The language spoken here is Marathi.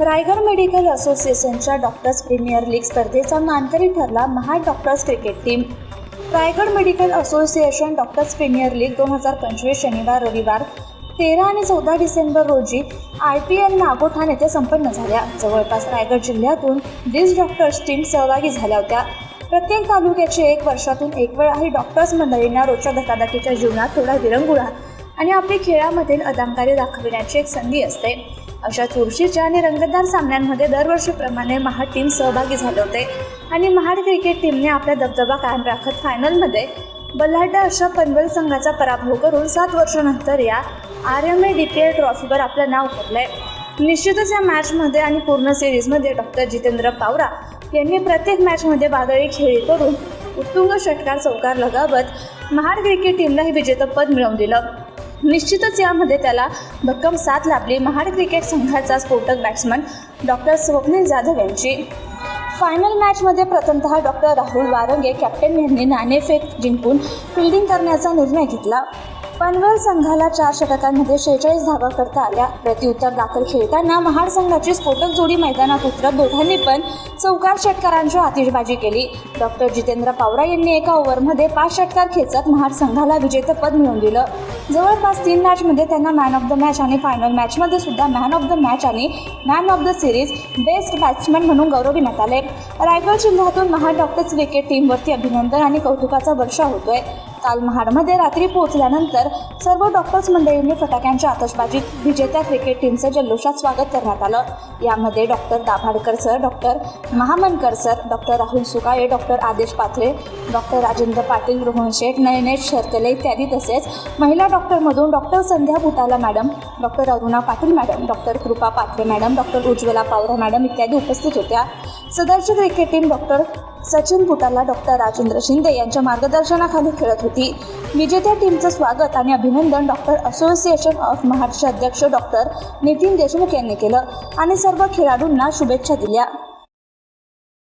रायगड मेडिकल असोसिएशनच्या डॉक्टर्स प्रीमियर लीग स्पर्धेचा मानकरी ठरला Maha doctors cricket team. Raigad medical association doctors premier league दोन हजार पंचवीस शनिवार रविवार तेरा आणि चौदा डिसेंबर रोजी आय पी एल नागोठाण येथे संपन्न झाल्या. जवळपास रायगड जिल्ह्यातून वीस डॉक्टर्स टीम सहभागी झाल्या होत्या. प्रत्येक तालुक्याचे एक वर्षातून एक वेळा ही डॉक्टर्स मंडळींना रोजच्या धकाधकीच्या जीवनात थोडा विरंगुळा आणि आपली खेळामधील अदामकारी दाखविण्याची एक संधी असते. अशा चुरशीच्या आणि रंगतदार सामन्यांमध्ये दरवर्षीप्रमाणे महाड टीम सहभागी झाले होते. आणि महाड क्रिकेट टीमने आपला दबदबा कायम राखत फायनलमध्ये बल्हारडा अशा पनवेल संघाचा पराभव करून सात वर्षानंतर या R M A D P L ट्रॉफीवर आपलं नाव कोरलंय. निश्चितच या मॅचमध्ये आणि पूर्ण सिरीजमध्ये डॉक्टर जितेंद्र पावरा यांनी प्रत्येक मॅचमध्ये बादळी खेळी करून उत्तुंग षटकार चौकार लगावत महाड क्रिकेट टीमला हे विजेतेपद मिळवून दिलं. निश्चितच यामध्ये त्याला भक्कम साथ लाभली. महाड क्रिकेट संघाचा स्फोटक बॅट्समन डॉक्टर स्वप्नील जाधव यांची. फायनल मॅचमध्ये प्रथमतः डॉक्टर राहुल वारंगे कॅप्टन यांनी नाणेफेक जिंकून फिल्डिंग करण्याचा निर्णय घेतला. पनवेल संघाला चार षटकांमध्ये शेहेचाळीस धावा करता आल्या. प्रत्युत्तर दाखल खेळताना महाड संघाची स्फोटक जोडी मैदानात उतरत दोघांनी पण चौकार षटकारांची आतिषबाजी केली. डॉक्टर जितेंद्र पावरा यांनी एका ओव्हरमध्ये पाच षटकार खेचत महाड संघाला विजेतेपद मिळवून दिलं. जवळपास तीन मॅचमध्ये त्यांना मॅन ऑफ द मॅच आणि फायनल मॅचमध्ये सुद्धा मॅन ऑफ द मॅच आणि man of the series best batsman म्हणून गौरविण्यात आले. रायगड जिल्ह्यातून महाड डॉक्टर्स क्रिकेट टीमवरती अभिनंदन आणि कौतुकाचा वर्षा होतोय. काल महाडमध्ये रात्री पोहोचल्यानंतर सर्व डॉक्टर्स मंडळींनी फटाक्यांच्या आतषबाजीत विजेत्या क्रिकेट टीमचं जल्लोषात स्वागत करण्यात आलं. यामध्ये doctor Dabhadkar sir doctor Mahamankar sir doctor Rahul Sukale doctor Adesh Pathare doctor Rajendra Patil Rohan Sheth Nayanesh Shartale इत्यादी तसेच महिला डॉक्टरमधून doctor Sandhya Bhutala madam doctor Aruna Patil madam doctor Krupa Pathare madam doctor Ujjwala Pawara madam इत्यादी उपस्थित होत्या. सदरची cricket team doctor Sachin Butala doctor Rajendra Shinde यांच्या मार्गदर्शनाखाली खेळत होती. विजेत्या टीमचं स्वागत आणि अभिनंदन डॉक्टर असोसिएशन ऑफ महाराष्ट्र अध्यक्ष डॉक्टर नितीन देशमुख यांनी केलं आणि सर्व खेळाडूंना शुभेच्छा दिल्या.